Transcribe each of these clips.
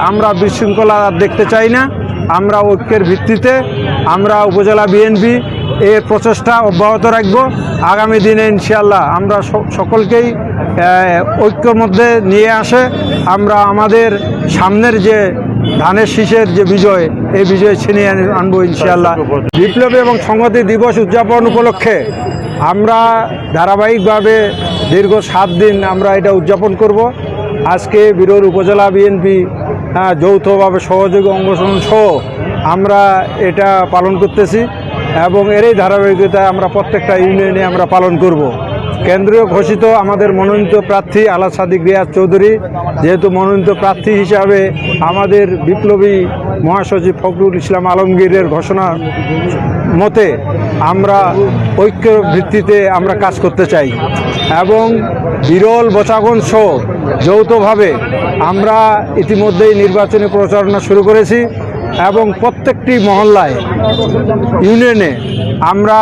আমরা বিশৃঙ্খলা দেখতে চাই না, আমরা ঐক্যের ভিত্তিতে আমরা উপজেলা বিএনপি এর প্রচেষ্টা অব্যাহত রাখব। আগামী দিনে ইনশাআল্লাহ আমরা সকলকেই ঐক্যর মধ্যে নিয়ে আসে। আমরা আমাদের সামনের যে ধানের শীষের যে বিজয়, এই বিজয় ছিনিয়ে আন- আনব ইনশাআল্লাহ। বিপ্লবী এবং সংহতি দিবস উদযাপন উপলক্ষে আমরা ধারাবাহিকভাবে দীর্ঘ সাত দিন আমরা এটা উদযাপন করব। আজকে বিরোর উপজেলা বিএনপি আহ, যৌথভাবে সহযোগী অঙ্গসংগঠন সহ আমরা এটা পালন করতেছি এবং এরই ধারাবাহিকতায় আমরা প্রত্যেকটা ইউনিয়নে আমরা পালন করব। কেন্দ্রীয় ঘোষিত আমাদের মনোনীত প্রার্থী আলা সাদিক রিয়াজ চৌধুরী যেহেতু মনোনীত প্রার্থী হিসাবে আমাদের বিপ্লবী মহাসচিব ফখরুল ইসলাম আলমগীরের ঘোষণা মতে আমরা ঐক্য ভিত্তিতে আমরা কাজ করতে চাই এবং বিরল বচাগন সহ যৌথভাবে আমরা ইতিমধ্যেই নির্বাচনী প্রচারণা শুরু করেছি এবং প্রত্যেকটি মহল্লায়, ইউনিয়নে আমরা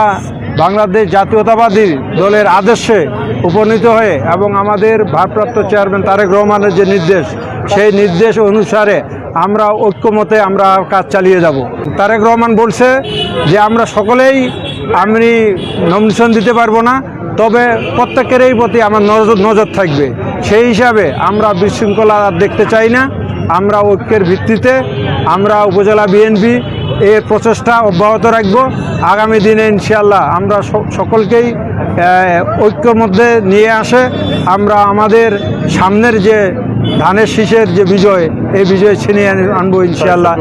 বাংলাদেশ জাতীয়তাবাদী দলের আদর্শে উপনীত হয়ে এবং আমাদের ভারপ্রাপ্ত চেয়ারম্যান তারেক রহমানের যে নির্দেশ, সেই নির্দেশ অনুসারে আমরা ঐক্যমতে আমরা কাজ চালিয়ে যাব। তারেক রহমান বলছে যে আমরা সকলেই আমি নমিনেশন দিতে পারব না তবে প্রত্যেকেরই প্রতি আমার নজর নজর থাকবে। সেই হিসাবে আমরা বিশৃঙ্খলা দেখতে চাই না। আমরা ঐক্যের ভিত্তিতে আমরা উপজেলা বিএনপি এর প্রচেষ্টা অব্যাহত রাখব। আগামী দিনে ইনশাল্লাহ আমরা সকলকেই ঐক্যর মধ্যে নিয়ে আসে। আমরা আমাদের সামনের যে ধানের শীষের যে বিজয়, এই বিজয় ছিনিয়ে আন- আনব ইনশাআল্লাহ।